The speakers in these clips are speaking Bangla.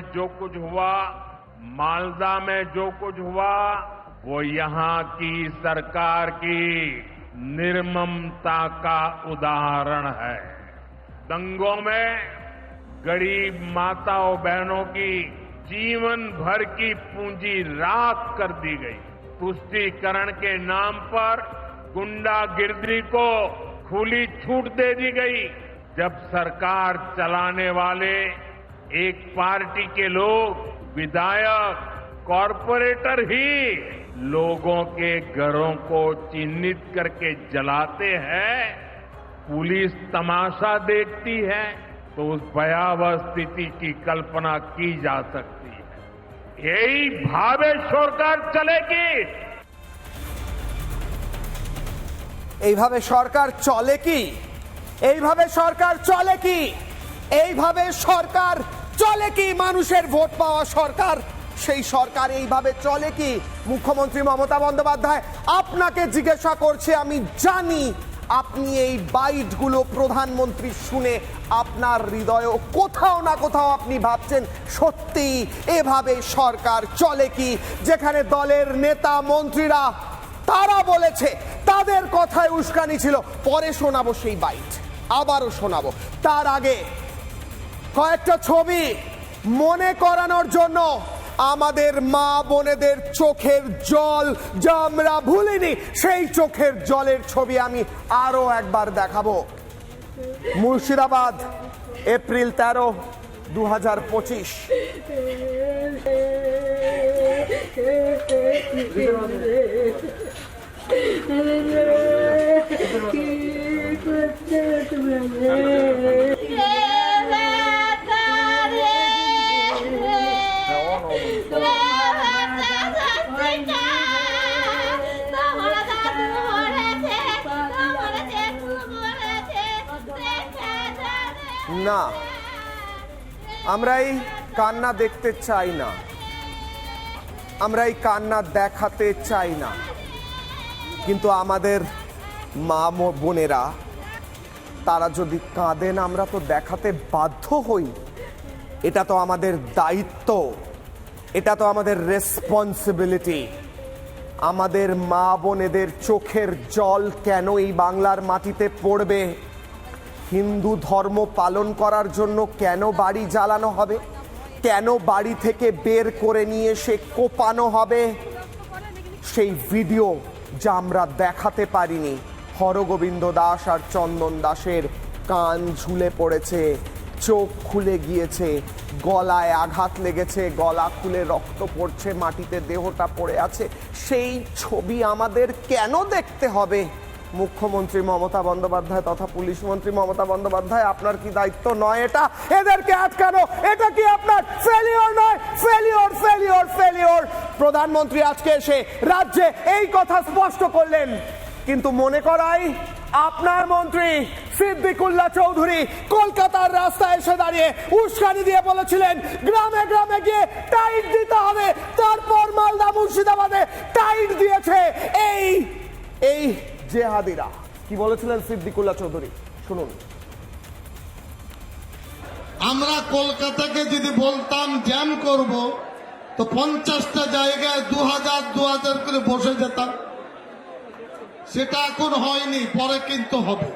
जो कुछ हुआ, मालदा में जो कुछ हुआ, वो यहाँ की सरकार की निर्ममता का उदाहरण है। दंगों में गरीब माताओं बहनों की जीवन भर की पूंजी राख कर दी गई। पुष्टिकरण के नाम पर गुंडागिर्दी को खुली छूट दे दी गई। जब सरकार चलाने वाले एक पार्टी के लोग विधायक कॉरपोरेटर ही लोगों के घरों को चिन्हित करके जलाते हैं पुलिस तमाशा देखती है तो उस भयावह स्थिति की कल्पना की जा सकती है यही भावे छोड़कर चलेगी এইভাবে সরকার চলে কি এইভাবে সরকার চলে কি এইভাবে সরকার চলে কি মানুষের ভোট পাওয়া সরকার? সেই সরকার এইভাবে চলে কি? মুখ্যমন্ত্রী মমতা বন্দ্যোপাধ্যায়, আপনাকে জিজ্ঞাসা করছে, আমি জানি আপনি এই বাইটগুলো প্রধানমন্ত্রী শুনে আপনার হৃদয়ে কোথাও না কোথাও আপনি ভাবছেন সত্যি এভাবে সরকার চলে কি? যেখানে দলের নেতা, মন্ত্রীরা, তারা বলেছে, তাদের কথায় উস্কানি ছিল। পরে শোনাবো সেই বাইট, আবারও শোনাবো। তার আগে কয়েকটা ছবি মনে করানোর জন্য আমাদের মা বোনেদের চোখের জল যা আমরা ভুলিনি, সেই চোখের জলের ছবি আমি আরও একবার দেখাবো। মুর্শিদাবাদ, এপ্রিল তেরো দু হাজার পঁচিশ না আমরা এই কান্না দেখতে চাই না। আমরা এই কান্না দেখাতে চাই না। কিন্তু আমাদের মা বোনেরা, তারা যদি কাঁদেন, আমরা তো দেখাতে বাধ্য হই। এটা তো আমাদের দায়িত্ব। এটা তো আমাদের রেসপন্সিবিলিটি আমাদের মা বোনেদের চোখের জল কেন এই বাংলার মাটিতে পড়বে? হিন্দু ধর্ম পালন করার জন্য কেন বাড়ি জ্বালানো হবে? কেন বাড়ি থেকে বের করে নিয়ে সে কোপানো হবে? সেই ভিডিও যা আমরা দেখাতে পারিনি। হরগোবিন্দ দাস আর চন্দন দাসের কান ঝুলে পড়েছে, চোখ খুলে গিয়েছে, গলায় আঘাত লেগেছে, গলা খুলে রক্ত পড়ছে, মাটিতে দেহটা পড়ে আছে। সেই ছবি আমাদের কেন দেখতে হবে? মুখ্যমন্ত্রী মমতা বন্দ্যোপাধ্যায় তথা পুলিশ মন্ত্রী মমতা বন্দ্যোপাধ্যায়, আপনার কি দায়িত্ব? নয়, এটা এদেরকে আটকানো। এটা কি আপনার ফেলিওর নয়? ফেলিওর ফেলিওর ফেলিওর প্রধানমন্ত্রী আজকে এসে রাজ্যে এই কথা স্পষ্ট করলেন। কিন্তু মনে করাই, আপনার মন্ত্রী সিদ্দিকুল্লাহ চৌধুরী কলকাতার রাস্তায় এসে দাঁড়িয়ে উস্কানি দিয়ে বলেছিলেন, গ্রামে গ্রামে গিয়ে টাইট দিতে হবে। তারপর মালদা মুর্শিদাবাদে টাইট দিয়েছে। এই এই জেহাদিরা। কি বলেছিলেন সিদ্দিকুল্লাহ চৌধুরী? শুনুন। আমরা কলকাতাকে যদি বলতাম জ্যাম করব, তো পঞ্চাশটা জায়গায় দু হাজার দু হাজার করে বসে যেতাম। সেটা এখন হয়নি, পরে কিন্তু হবে।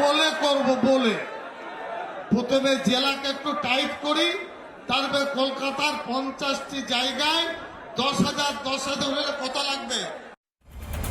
বলে করব, বলে। প্রথমে জেলাকে একটু টাইট করি, তারপরে কলকাতার পঞ্চাশটি জায়গায় দশ হাজার দশ হাজার হলে